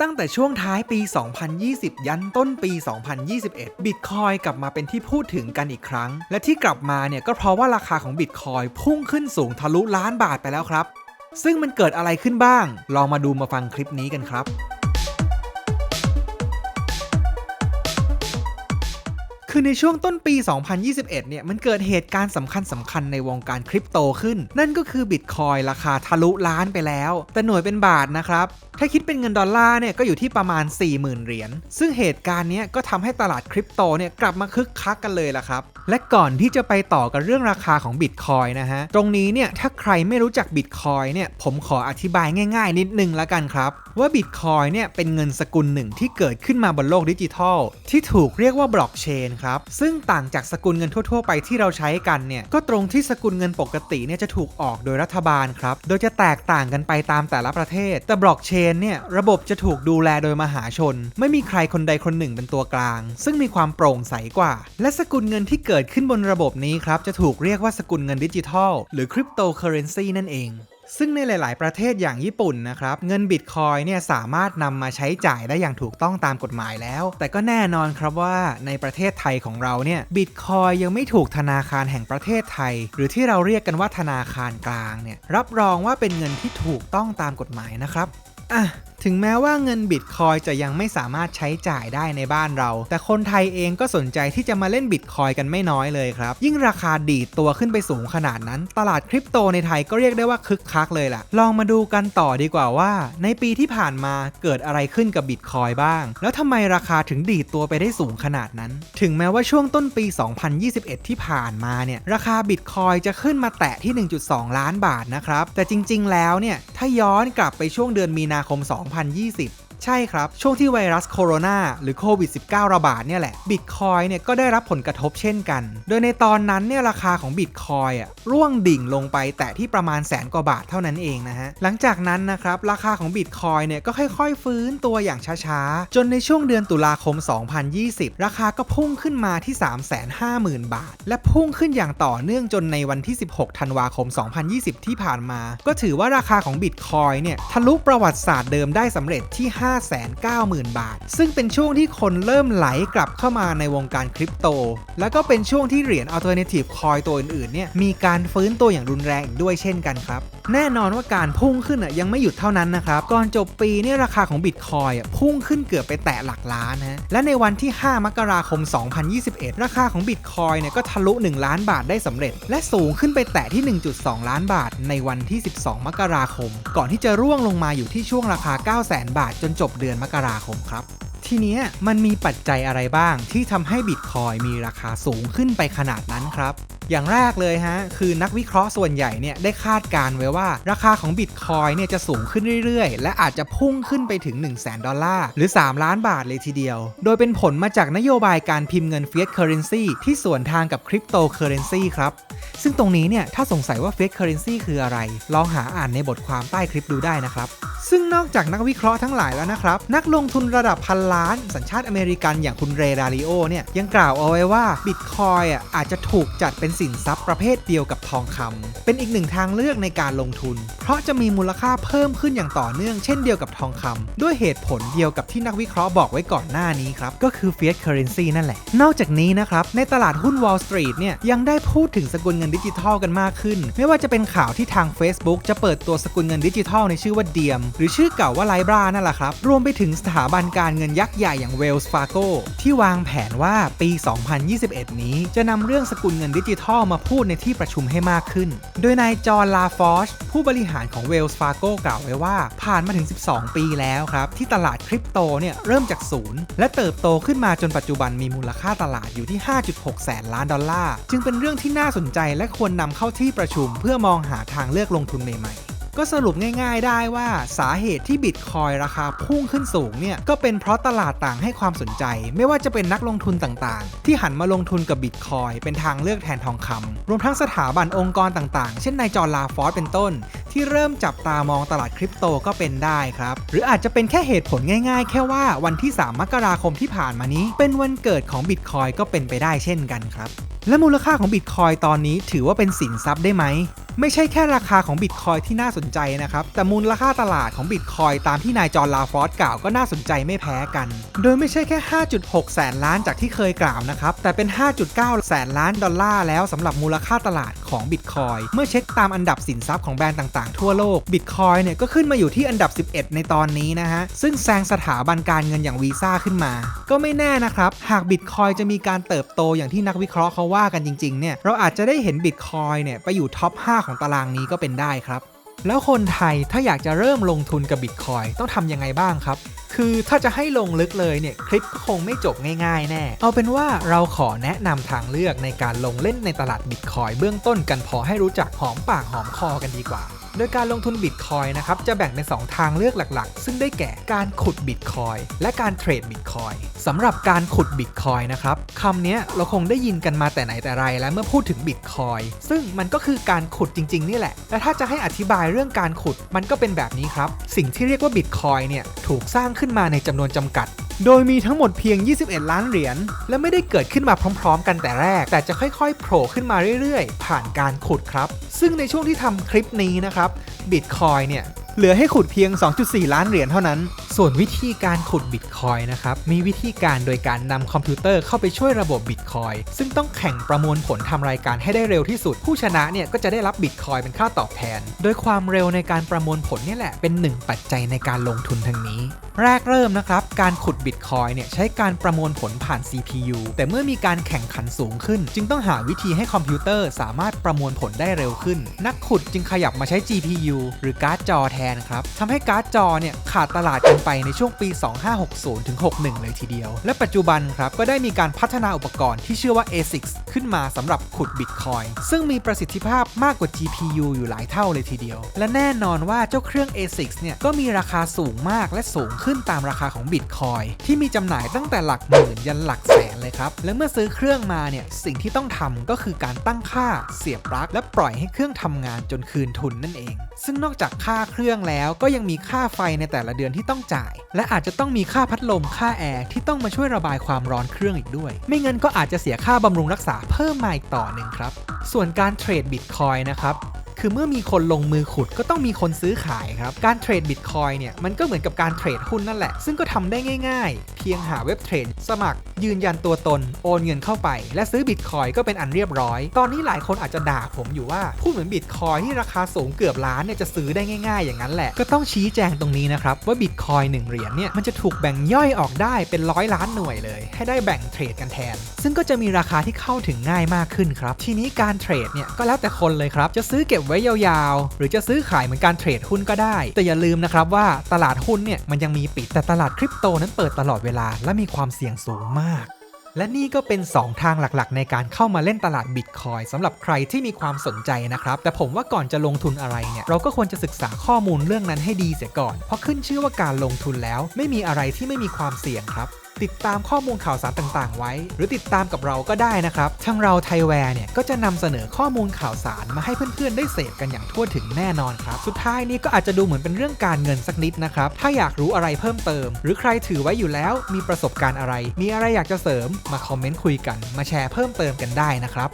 ตั้งแต่ช่วงท้ายปี 2020 ยันต้นปี 2021 บิตคอยกลับมาเป็นที่พูดถึงกันอีกครั้ง และที่กลับมาเนี่ยก็เพราะว่าราคาของบิตคอยพุ่งขึ้นสูงทะลุล้านบาทไปแล้วครับ ซึ่งมันเกิดอะไรขึ้นบ้าง ลองมาดูมาฟังคลิปนี้กันครับ คือในช่วงต้นปี 2021 เนี่ย มันเกิดเหตุการณ์สำคัญสำคัญในวงการคริปโตขึ้น นั่นก็คือบิตคอยราคาทะลุล้านไปแล้ว แต่หน่วยเป็นบาทนะครับ ถ้าคิดเป็นเงินดอลลาร์เนี่ย ก็อยู่ที่ประมาณ 40,000 เหรียญ ซึ่งเหตุการณ์นี้ก็ทำให้ตลาดคริปโตเนี่ยกลับมาคึกคักกันเลยล่ะครับ และก่อนที่จะไปต่อกันเรื่องราคาของบิตคอยนะฮะ ตรงนี้เนี่ย ถ้าใครไม่รู้จักบิตคอยเนี่ย ผมขออธิบายง่าย ๆ นิดนึงล้วกันครับ ว่าบิตคอยเนี่ยเป็นเงินสกุลหนึ่งที่เกิดขึ้นมาบนโลกดิจิทัล ที่ถูกเรียกว่าบล็อกเชนครับ ซึ่งต่างจากสกุลเงินทั่ว ๆ ไปที่เราใช้กันเนี่ยก็ตรงที่สกุลเงินปกติเนี่ยจะถูกออกโดยรัฐบาลครับ โดยจะแตกต่างกันไปตามแต่ละประเทศ แต่บล็อกเชนเนี่ยระบบจะถูกดูแลโดยมหาชน ไม่มีใครคนใดคนหนึ่งเป็นตัวกลาง ซึ่งมีความโปร่งใสกว่า และสกุลเงินที่เกิดขึ้นบนระบบนี้ครับจะถูกเรียกว่าสกุลเงินดิจิทัล หรือคริปโตเคอเรนซีนั่นเอง ซึ่งในหลาย ๆ ประเทศอย่างญี่ปุ่นนะครับเงินบิตคอยเนี่ยสามารถนำมาใช้จ่ายได้อย่างถูกต้องตามกฎหมายแล้ว แต่ก็แน่นอนครับว่าในประเทศไทยของเราเนี่ยบิตคอยยังไม่ถูกธนาคารแห่งประเทศไทย หรือที่เราเรียกกันว่าธนาคารกลางเนี่ยรับรองว่าเป็นเงินที่ถูกต้องตามกฎหมายนะครับอะ ถึงแม้ว่าเงินบิตคอยจะยังไม่สามารถใช้จ่ายได้ในบ้านเรา แต่คนไทยเองก็สนใจที่จะมาเล่นบิตคอยกันไม่น้อยเลยครับ ยิ่งราคาดีดตัวขึ้นไปสูงขนาดนั้น ตลาดคริปโตในไทยก็เรียกได้ว่าคึกคักเลยล่ะ ลองมาดูกันต่อดีกว่าว่า ในปีที่ผ่านมาเกิดอะไรขึ้นกับบิตคอยบ้าง แล้วทำไมราคาถึงดีดตัวไปได้สูงขนาดนั้น ถึงแม้ว่าช่วงต้นปี 2021 ที่ผ่านมาเนี่ยราคาบิตคอยจะขึ้นมาแตะที่ 1.2 ล้านบาทนะครับแต่จริง ๆ แล้วเนี่ยถ้าย้อนกลับไปช่วงเดือนมีนาคม 2 2020 ใช่ครับ ช่วงที่ไวรัสโคโรนาหรือโควิด -19 ระบาดเนี่ยแหละบิตคอยเนี่ยก็ได้รับผลกระทบเช่นกัน โดยในตอนนั้นเนี่ยราคาของบิตคอยอะร่วงดิ่งลงไปแต่ที่ประมาณแสนกว่าบาทเท่านั้นเองนะฮะ หลังจากนั้นนะครับ ราคาของบิตคอยเนี่ยก็ค่อยๆ ฟื้นตัวอย่างช้าๆ จนในช่วงเดือนตุลาคม 2020 ราคาก็พุ่งขึ้นมาที่ 350,000 บาท และพุ่งขึ้นอย่างต่อเนื่องจนในวันที่ 16 ธันวาคม 2020 ที่ผ่านมา ก็ถือว่าราคาของบิตคอยเนี่ยทะลุประวัติศาสตร์เดิมได้สำเร็จที่ 5 590,000 บาท ซึ่งเป็นช่วงที่คนเริ่มไหลกลับเข้ามาในวงการคริปโต แล้วก็เป็นช่วงที่เหรียญ Alternative Coin ตัวอื่นๆเนี่ยมีการฟื้นตัวอย่างรุนแรงอีกด้วยเช่นกันครับ แน่นอนว่าการพุ่งขึ้นอะยังไม่หยุดเท่านั้นนะครับ ก่อนจบปีเนี่ยราคาของบิตคอยอะพุ่งขึ้นเกือบไปแตะหลักล้านนะและในวันที่ 5 มกราคม 2021 ราคาของบิตคอยเนี่ยก็ทะลุ 1 ล้านบาทได้สำเร็จ และสูงขึ้นไปแตะที่ 1.2 ล้านบาท ในวันที่ 12 มกราคม ก่อนที่จะร่วงลงมาอยู่ที่ช่วงราคา 900,000 บาทจนจบเดือนมกราคมครับ ทีนี้มันมีปัจจัยอะไรบ้างที่ทำให้บิตคอยมีราคาสูงขึ้นไปขนาดนั้นครับอย่างแรกเลยฮะคือนักวิเคราะห์ส่วนใหญ่เนี่ยได้คาดการไว้ว่า ราคาของบิตคอยเนี่ยจะสูงขึ้นเรื่อยๆ และอาจจะพุ่งขึ้นไปถึง 1 0 0 0 0แดอลลาร์หรือ 3 ล้านบาทเลยทีเดียว โดยเป็นผลมาจากนโยบายการพิมพ์เงิน fiat currency ที่สวนทางกับคริปโตเคอร์เรนซีครับ ซึ่งตรงนี้เนี่ยถ้าสงสัยว่า fiat currency คืออะไร ลองหาอ่านในบทความใต้คลิปดูได้นะครับ ซึ่งนอกจากนักวิเคราะห์ทั้งหลายแล้วนะครับ นักลงทุนระดับพันล้าน สัญชาติอเมริกันอย่างคุณเรดาริโอเนี่ยยังกล่าวเอาไว้ว่าบิตคอยอะอาจจะถูกจัดเป็นสินทรัพย์ประเภทเดียวกับทองคำเป็นอีกหนึ่งทางเลือกในการลงทุน เพราะจะมีมูลค่าเพิ่มขึ้นอย่างต่อเนื่องเช่นเดียวกับทองคำด้วยเหตุผลเดียวกับที่นักวิเคราะห์บอกไว้ก่อนหน้านี้ครับ ก็คือ fiat currency นั่นแหละ นอกจากนี้นะครับ ในตลาดหุ้น Wall Street เนี่ยยังได้พูดถึงสกุลเงินดิจิทัลกันมากขึ้น ไม่ว่าจะเป็นข่าวที่ทาง Facebook จะเปิดตัวสกุลเงินดิจิทัลในชื่อว่าเดียม หรือชื่อเก่าว่าไลบรานั่นแหละครับรวมไปถึงสถาบันการเงินยักษ์ใหญ่อย่าง Wells Fargo ที่วางแผนว่าปี 2021 นี้จะนำเรื่องสกุลเงินดิจิทัลมาพูดในที่ประชุมให้มากขึ้น โดยนายจอร์นลาฟอชผู้บริหารของเวลส์ฟาโกกล่าวไว้ว่า ผ่านมาถึง 12 ปีแล้วครับ ที่ตลาดคริปโตเนี่ยเริ่มจากศูนย์และเติบโตขึ้นมาจนปัจจุบันมีมูลค่าตลาดอยู่ที่ 5.6 แสนล้านดอลลาร์ จึงเป็นเรื่องที่น่าสนใจและควรนำเข้าที่ประชุมเพื่อมองหาทางเลือกลงทุนใหม่ๆ ก็สรุปง่ายๆได้ว่าสาเหตุที่บิตคอยราคาพุ่งขึ้นสูงเนี่ยก็เป็นเพราะตลาดต่างให้ความสนใจ ไม่ว่าจะเป็นนักลงทุนต่างๆ ที่หันมาลงทุนกับบิตคอยเป็นทางเลือกแทนทองคำรวมทั้งสถาบันองค์กรต่างๆ เช่นนายจอร์ลาฟอสเป็นต้น ที่เริ่มจับตามองตลาดคริปโตก็เป็นได้ครับ หรืออาจจะเป็นแค่เหตุผลง่ายๆ แค่ว่าวันที่ 3 มกราคมที่ผ่านมานี้ เป็นวันเกิดของบิตคอยก็เป็นไปได้เช่นกันครับและมูลค่าของบิตคอยตอนนี้ถือว่าเป็นสินทรัพย์ได้ไหม ไม่ใช่แค่ราคาของบิตคอยที่น่าสนใจนะครับ แต่มูลค่าตลาดของบิตคอยตามที่นายจอร์นลาฟอสกล่าวก็น่าสนใจไม่แพ้กัน โดยไม่ใช่แค่ 5.6 แสนล้านจากที่เคยกล่าวนะครับ แต่เป็น 5.9 แสนล้านดอลลาร์แล้วสำหรับมูลค่าตลาดของบิตคอยเมื่อเช็คตามอันดับสินทรัพย์ของแบรนด์ต่างๆ ทั่วโลกบิตคอยเนี่ยก็ขึ้นมาอยู่ที่อันดับ 11 ในตอนนี้นะฮะ ซึ่งแซงสถาบันการเงินอย่างวีซ่าขึ้นมา ก็ไม่แน่นะครับ หากบิตคอยจะมีการเติบโตอย่างที่นักวิเคราะห์เขาว่ากันจริงๆเนี่ยเราอาจจะได้เห็นบิตคอยเนี่ยไปอยู่ท็อป 5ของตารางนี้ก็เป็นได้ครับ แล้วคนไทยถ้าอยากจะเริ่มลงทุนกับบิตคอยต้องทำยังไงบ้างครับ คือถ้าจะให้ลงลึกเลยเนี่ยคลิปก็คงไม่จบง่ายๆ แน่ เอาเป็นว่าเราขอแนะนำทางเลือกในการลงเล่นในตลาดบิตคอยเบื้องต้นกันพอให้รู้จักหอมปากหอมคอกันดีกว่า โดยการลงทุนบิตคอยนะครับจะแบ่งเป็น 2 ทางเลือกหลักๆ ซึ่งได้แก่การขุดบิตคอยและการเทรดบิตคอยสำหรับการขุดบิตคอยนะครับคำนี้เราคงได้ยินกันมาแต่ไหนแต่ไรแล้วเมื่อพูดถึงบิตคอยซึ่งมันก็คือการขุดจริง ๆ นี่แหละ และถ้าจะให้อธิบายเรื่องการขุดมันก็เป็นแบบนี้ครับ สิ่งที่เรียกว่าบิตคอยเนี่ยถูกสร้างขึ้นมาในจำนวนจำกัด โดยมีทั้งหมดเพียง 21 ล้านเหรียญ และไม่ได้เกิดขึ้นมาพร้อม ๆ กันแต่แรก แต่จะค่อยๆ โผล่ขึ้นมาเรื่อยๆ ผ่านการขุดครับ ซึ่งในช่วงที่ทำคลิปนี้นะครับบิตคอยเนี่ยเหลือให้ขุดเพียง 2.4 ล้านเหรียญเท่านั้น ส่วนวิธีการขุดบิตคอยนะครับ มีวิธีการโดยการนำคอมพิวเตอร์เข้าไปช่วยระบบบิตคอยซึ่งต้องแข่งประมวลผลทำรายการให้ได้เร็วที่สุด ผู้ชนะเนี่ยก็จะได้รับบิตคอยเป็นค่าตอบแทน โดยความเร็วในการประมวลผลนี่แหละเป็นหนึ่งปัจจัยในการลงทุนทางนี้ แรกเริ่มนะครับ การขุดบิตคอยเนี่ยใช้การประมวลผลผ่าน CPU แต่เมื่อมีการแข่งขันสูงขึ้น จึงต้องหาวิธีให้คอมพิวเตอร์สามารถประมวลผลได้เร็วขึ้น นักขุดจึงขยับมาใช้ GPU หรือการ์ดจอแทนครับทำให้การ์ดจอเนี่ยขาดตลาดกันไปในช่วงปี 2560ถึง61 เลยทีเดียว และปัจจุบันครับก็ได้มีการพัฒนาอุปกรณ์ที่ชื่อว่า ASICS ขึ้นมาสำหรับขุดบิตคอยซึ่งมีประสิทธิภาพมากกว่า GPU อยู่หลายเท่าเลยทีเดียว และแน่นอนว่าเจ้าเครื่อง ASICS เนี่ยก็มีราคาสูงมากและสูงขึ้นตามราคาของบิตคอยที่มีจำหน่ายตั้งแต่หลักหมื่นยันหลักแสนเลยครับ และเมื่อซื้อเครื่องมาเนี่ยสิ่งที่ต้องทำก็คือการตั้งค่าเสียบปลั๊กและปล่อยให้เครื่องทำงานจนคืนทุนนั่นเอง ซึ่งนอกจากค่าเครื่องแล้วก็ยังมีค่าไฟในแต่ละเดือนที่ต้องจ่าย และอาจจะต้องมีค่าพัดลมค่าแอร์ที่ต้องมาช่วยระบายความร้อนเครื่องอีกด้วย ไม่งั้นก็อาจจะเสียค่าบำรุงรักษาเพิ่มมาอีกต่อหนึ่งครับส่วนการเทรดบิตคอยนะครับ คือเมื่อมีคนลงมือขุดก็ต้องมีคนซื้อขายครับ การเทรดบิตคอยเนี่ยมันก็เหมือนกับการเทรดหุ้นนั่นแหละ ซึ่งก็ทำได้ง่าย ๆ เพียงหาเว็บเทรดสมัคร ยืนยันตัวตน โอนเงินเข้าไป และซื้อบิตคอยก็เป็นอันเรียบร้อย ตอนนี้หลายคนอาจจะด่าผมอยู่ว่าพูดเหมือนบิตคอยที่ราคาสูงเกือบล้านเนี่ยจะซื้อได้ง่าย ๆ อย่างนั้นแหละ ก็ต้องชี้แจงตรงนี้นะครับว่าบิตคอยหนึ่งเหรียญเนี่ยมันจะถูกแบ่งย่อยออกได้เป็นร้อยล้านหน่วยเลย ให้ได้แบ่งเทรดกันแทน ซึ่งก็จะมีราคาที่เข้าถึงง่ายมากขึ้นครับ ทีนี้การเทรดเนี่ยก็แล้วแต่คนเลยครับจะซื้อเก็บไว้ยาวๆ หรือจะซื้อขายเหมือนการเทรดหุ้นก็ได้ แต่อย่าลืมนะครับว่าตลาดหุ้นเนี่ยมันยังมีปิดแต่ตลาดคริปโตนั้นเปิดตลอดเวลาและมีความเสี่ยงสูงมาก และนี่ก็เป็น 2 ทางหลักๆ ในการเข้ามาเล่นตลาดบิตคอยสำหรับใครที่มีความสนใจนะครับ แต่ผมว่าก่อนจะลงทุนอะไรเนี่ยเราก็ควรจะศึกษาข้อมูลเรื่องนั้นให้ดีเสียก่อน เพราะขึ้นชื่อว่าการลงทุนแล้ว ไม่มีอะไรที่ไม่มีความเสี่ยงครับ ติดตามข้อมูลข่าวสารต่างๆ ไว้ หรือติดตามกับเราก็ได้นะครับทางเราไทยแวร์เนี่ยก็จะนำเสนอข้อมูลข่าวสารมาให้เพื่อนๆ ได้เสพกันอย่างทั่วถึงแน่นอนครับ สุดท้ายนี้ก็อาจจะดูเหมือนเป็นเรื่องการเงินสักนิดนะครับ ถ้าอยากรู้อะไรเพิ่มเติม หรือใครถือไว้อยู่แล้ว มีประสบการณ์อะไร มีอะไรอยากจะเสริม มาคอมเมนต์คุยกัน มาแชร์เพิ่มเติมกันได้นะครับ